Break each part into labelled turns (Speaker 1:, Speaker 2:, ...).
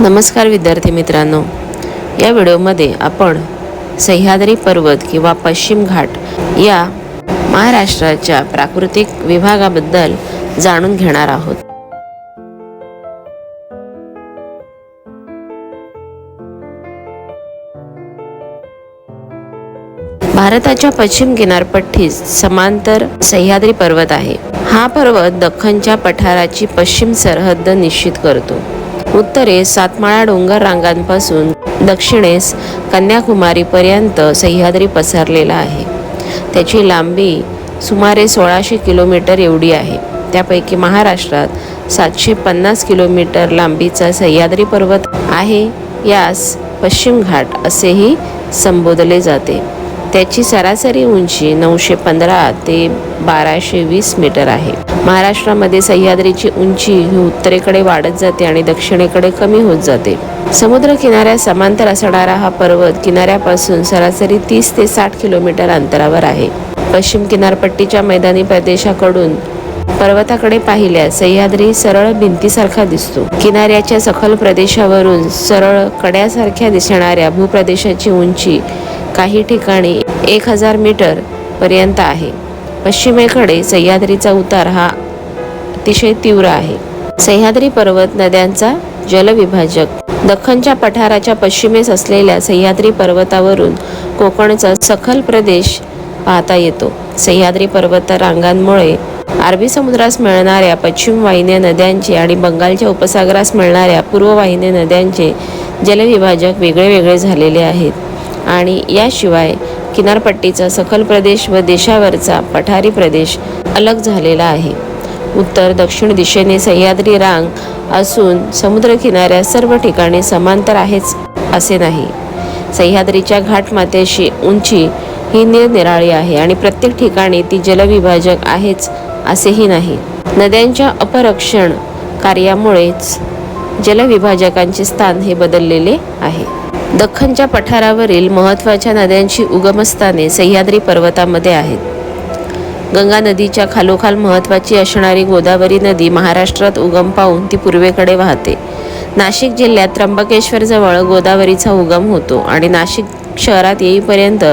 Speaker 1: नमस्कार विद्यार्थी मित्रांनो. या व्हिडिओमध्ये आपण सह्याद्री पर्वत किंवा पश्चिम घाट या महाराष्ट्राच्या प्राकृतिक विभागाबद्दल जाणून घेणार आहोत. भारताच्या पश्चिम किनारपट्टीस समांतर सह्याद्री पर्वत आहे. हा पर्वत दख्खनच्या पठाराची पश्चिम सरहद्द निश्चित करतो. उत्तरेस सातमाळा डोंगर रांगांपासून दक्षिणेस कन्याकुमारीपर्यंत सह्याद्री पसरलेला आहे. त्याची लांबी सुमारे सोळाशे किलोमीटर एवढी आहे. त्यापैकी महाराष्ट्रात सातशे पन्नास किलोमीटर लांबीचा सह्याद्री पर्वत आहे. यास पश्चिम घाट असेही संबोधले जाते. त्याची सरासरी उंची नऊशे पंधरा ते बाराशे वीस मीटर आहे. महाराष्ट्रामध्ये सह्याद्रीची उंची ही उत्तरेकडे वाढत जाते आणि दक्षिणेकडे कमी होत जाते. समुद्र किनाऱ्या समांतर असणारा हा पर्वत किनाऱ्यापासून सरासरी तीस ते साठ किलोमीटर अंतरावर आहे. पश्चिम किनारपट्टीच्या मैदानी प्रदेशाकडून पर्वताकडे पाहिल्यास सह्याद्री सरळ भिंतीसारखा दिसतो. किनाऱ्याच्या सखल प्रदेशावरून सरळ कड्यासारख्या दिसणाऱ्या भूप्रदेशाची उंची काही ठिकाणी एक हजार मीटर पर्यंत आहे. पश्चिमेकडे सह्याद्रीचा उतार हा अतिशय तीव्र आहे. सह्याद्री पर्वत नद्यांचा जलविभाजक. दख्खनच्या पठाराच्या पश्चिमेस असलेल्या सह्याद्री पर्वतावरून कोकणचा सखल प्रदेश पाहता येतो. सह्याद्री पर्वत रांगांमुळे अरबी समुद्रास मिळणाऱ्या पश्चिम वाहिन्या नद्यांचे आणि बंगालच्या उपसागरास मिळणाऱ्या पूर्व वाहिन्या नद्यांचे जलविभाजक वेगळे वेगळे झालेले आहेत. आणि याशिवाय किनारपट्टीचा सखल प्रदेश व देशावरचा पठारी प्रदेश अलग झालेला आहे. उत्तर दक्षिण दिशेने सह्याद्री रांग असून समुद्रकिनाऱ्या सर्व ठिकाणी समांतर आहेच असे नाही. सह्याद्रीच्या घाटमाथ्याशी उंची ही निरनिराळी आहे आणि प्रत्येक ठिकाणी ती जलविभाजक आहेच असेही नाही. नद्यांच्या अपरक्षण कार्यामुळेच जलविभाजकांचे स्थान हे बदललेले आहे. दख्खनच्या पठारावरील महत्त्वाच्या नद्यांची उगमस्थाने सह्याद्री पर्वतामध्ये आहेत. गंगा नदीच्या खालोखाल महत्त्वाची असणारी गोदावरी नदी महाराष्ट्रात उगम पाहून ती पूर्वेकडे वाहते. नाशिक जिल्ह्यात त्र्यंबकेश्वरजवळ गोदावरीचा उगम होतो आणि नाशिक शहरात येईपर्यंत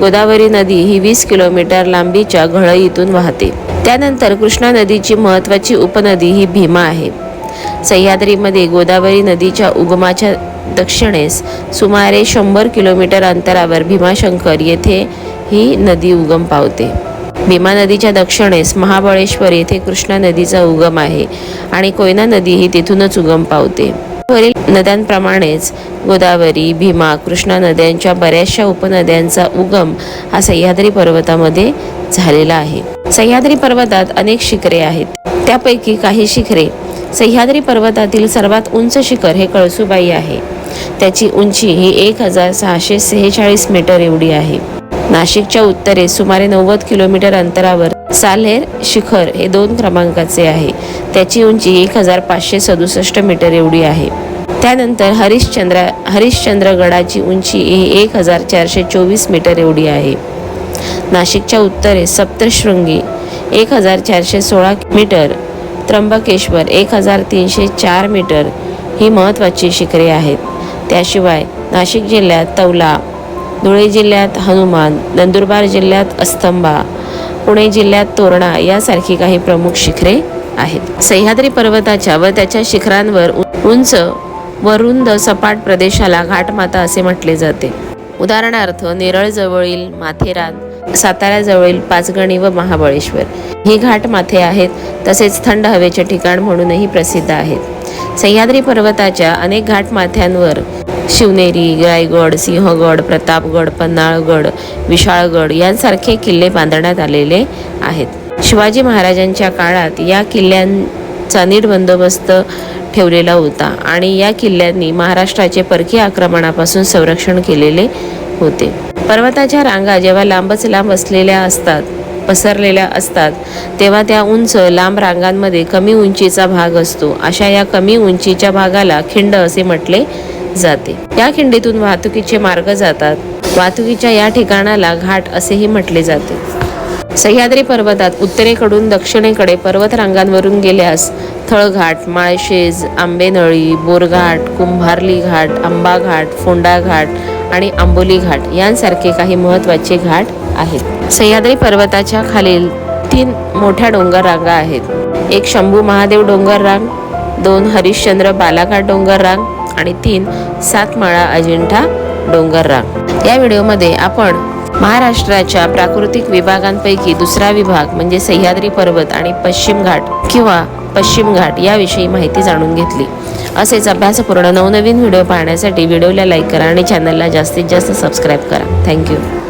Speaker 1: गोदावरी नदी ही वीस किलोमीटर लांबीच्या घळईतून वाहते. त्यानंतर कृष्णा नदीची महत्त्वाची उपनदी ही भीमा आहे. सह्याद्रीमध्ये गोदावरी नदीच्या उगमाच्या दक्षिणेस सुमारे शंभर किलोमीटर अंतरावर भीमाशंकर येथे ही नदी उगम पावते. भीमा नदीच्या दक्षिणेस महाबळेश्वर येथे कृष्णा नदीचा उगम आहे आणि कोयना नदी ही तिथूनच उगम पावते. वरील नद्यांप्रमाणेच गोदावरी भीमा कृष्णा नद्यांच्या बऱ्याचशा उपनद्यांचा उगम हा सह्याद्री पर्वतामध्ये झालेला आहे. सह्याद्री पर्वतात अनेक शिखरे आहेत. त्यापैकी काही शिखरे सह्याद्री पर्वतातील सर्वात उंच शिखर हे कळसुबाई आहे. त्याची उंची ही एक हजार सहाशे सेहेचाळीस मीटर एवढी आहे. नाशिकच्या उत्तरेस सुमारे नव्वद किलोमीटर अंतरावर साल्हेर शिखर हे दोन क्रमांकाचे आहे. त्याची उंची एक हजार पाचशे सदुसष्ट मीटर एवढी आहे. त्यानंतर हरिश्चंद्र हरिश्चंद्रगडाची उंची ही एक हजार चारशे चोवीस मीटर एवढी आहे. नाशिकच्या उत्तरेस सप्तशृंगी एक हजार चारशे सोळा मीटर त्र्यंबकेश्वर एक हजार तीनशे चार मीटर ही महत्त्वाची शिखरे आहेत. त्याशिवाय नाशिक जिल्ह्यात तौला धुळे जिल्ह्यात हनुमान नंदुरबार जिल्ह्यात अस्तंबा पुणे जिल्ह्यात तोरणा यासारखी काही प्रमुख शिखरे आहेत. सह्याद्री पर्वताच्या व त्याच्या शिखरांवर उ- उंच व रुंद सपाट प्रदेशाला घाटमाता असे म्हटले जाते. उदाहरणार्थ नेरळजवळील माथेरान साताऱ्याजवळील पाचगणी व महाबळेश्वर. ही घाट माथे आहेत तसेच थंड हवेचे ठिकाण म्हणूनही प्रसिद्ध आहेत. सह्याद्री पर्वताच्या अनेक घाट माथ्यांवर शिवनेरी रायगड सिंहगड प्रतापगड पन्हाळगड विशाळगड यांसारखे किल्ले बांधण्यात आलेले आहेत. शिवाजी महाराजांच्या काळात या किल्ल्यांचा नीट बंदोबस्त ठेवलेला होता आणि या किल्ल्यांनी महाराष्ट्राचे परकीय आक्रमणापासून संरक्षण केलेले होते. पर्वताच्या रांगा जेव्हा लांबच लांब असलेल्या असतात पसरलेल्या असतात तेव्हा त्या उंच लांब रांगांमध्ये कमी उंचीचा भाग असतो. अशा या कमी उंचीच्या भागाला खिंड असे म्हटले जाते. या खिंडीतून वाहतुकीचे मार्ग जातात. वाहतुकीच्या या ठिकाणाला घाट असेही म्हटले जाते. सह्याद्री पर्वतात उत्तरेकडून दक्षिणेकडे पर्वतरांगांवरून गेल्यास थळघाट माळशेज आंबेनळी बोरघाट कुंभारली घाट आंबा घाट फोंडा घाट आणि आंबोली घाट यांसारखे काही महत्त्वाचे घाट आहेत. सह्याद्री पर्वताच्या खालील तीन मोठ्या डोंगर रांगा आहेत. एक शंभू महादेव डोंगर रांग दोन हरिश्चंद्र बालाघाट डोंगर रांग आणि तीन सातमाळा अजिंठा डोंगर रांग. या व्हिडिओमध्ये आपण महाराष्ट्राच्या प्राकृतिक विभागांपैकी दुसरा विभाग म्हणजे सह्याद्री पर्वत आणि पश्चिम घाट किंवा पश्चिम घाट याविषयी माहिती जाणून घेतली. असेच अभ्यासपूर्ण नवनवीन व्हिडिओ पाहण्यासाठी व्हिडिओला लाईक करा आणि चॅनलला जास्तीत जास्त सबस्क्राईब करा. थँक्यू.